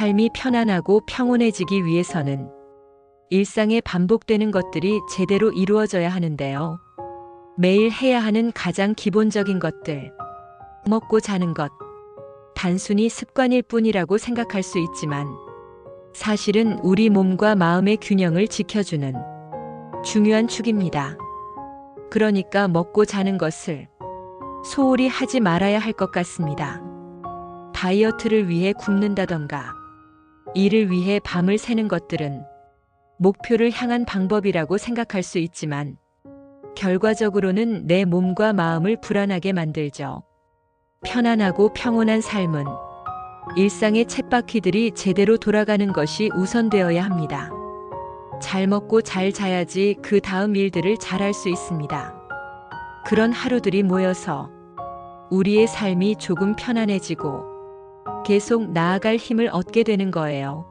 삶이 편안하고 평온해지기 위해서는 일상에 반복되는 것들이 제대로 이루어져야 하는데요. 매일 해야 하는 가장 기본적인 것들. 먹고 자는 것. 단순히 습관일 뿐이라고 생각할 수 있지만 사실은 우리 몸과 마음의 균형을 지켜주는 중요한 축입니다. 그러니까 먹고 자는 것을 소홀히 하지 말아야 할 것 같습니다. 다이어트를 위해 굶는다던가 일을 위해 밤을 새는 것들은 목표를 향한 방법이라고 생각할 수 있지만 결과적으로는 내 몸과 마음을 불안하게 만들죠. 편안하고 평온한 삶은 일상의 쳇바퀴들이 제대로 돌아가는 것이 우선되어야 합니다. 잘 먹고 잘 자야지 그 다음 일들을 잘할 수 있습니다. 그런 하루들이 모여서 우리의 삶이 조금 편안해지고 계속 나아갈 힘을 얻게 되는 거예요.